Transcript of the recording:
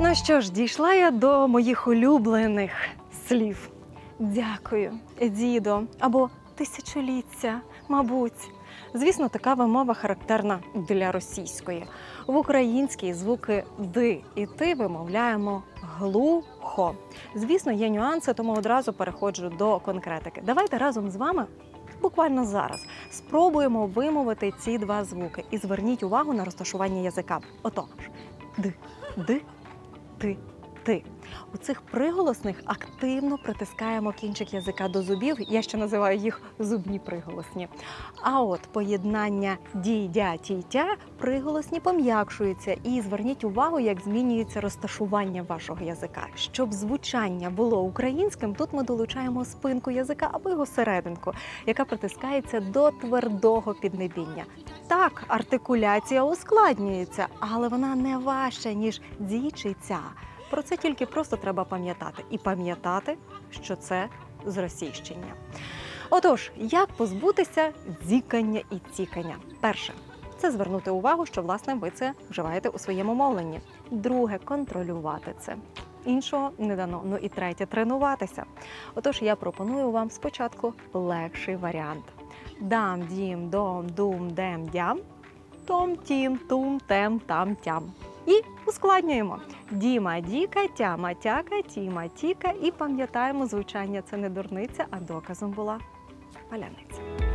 Ну що ж, дійшла я до моїх улюблених слів. Дякую, дідо, або тисячоліття, мабуть. Звісно, така вимова характерна для російської. В українській звуки ди і ти вимовляємо глухо. Звісно, є нюанси, тому одразу переходжу до конкретики. Давайте разом з вами. Буквально зараз спробуємо вимовити ці два звуки і зверніть увагу на розташування язика. Отож, д, д, ти, ти. У цих приголосних активно притискаємо кінчик язика до зубів. Я ще називаю їх зубні приголосні. А от поєднання ді, дя, ті, тя приголосні пом'якшуються. І зверніть увагу, як змінюється розташування вашого язика. Щоб звучання було українським, тут ми долучаємо спинку язика або його серединку, яка притискається до твердого піднебіння. Так, артикуляція ускладнюється, але вона не важча, ніж «ді» чи «ця». Про це тільки просто треба пам'ятати і пам'ятати, що це зросійщення. Отож, як позбутися дзікання і цікання? Перше це звернути увагу, що власне ви це вживаєте у своєму мовленні. Друге контролювати це. Іншого не дано. Ну і третє тренуватися. Отож, я пропоную вам спочатку легший варіант: дам, дім, дом, дум, дем, дям, том, тім, тум, тем, там, тям. І ускладнюємо. Діма, діка, тяма, тяка, тіма, тіка. І пам'ятаємо звучання. Це не дурниця, а доказом була паляниця.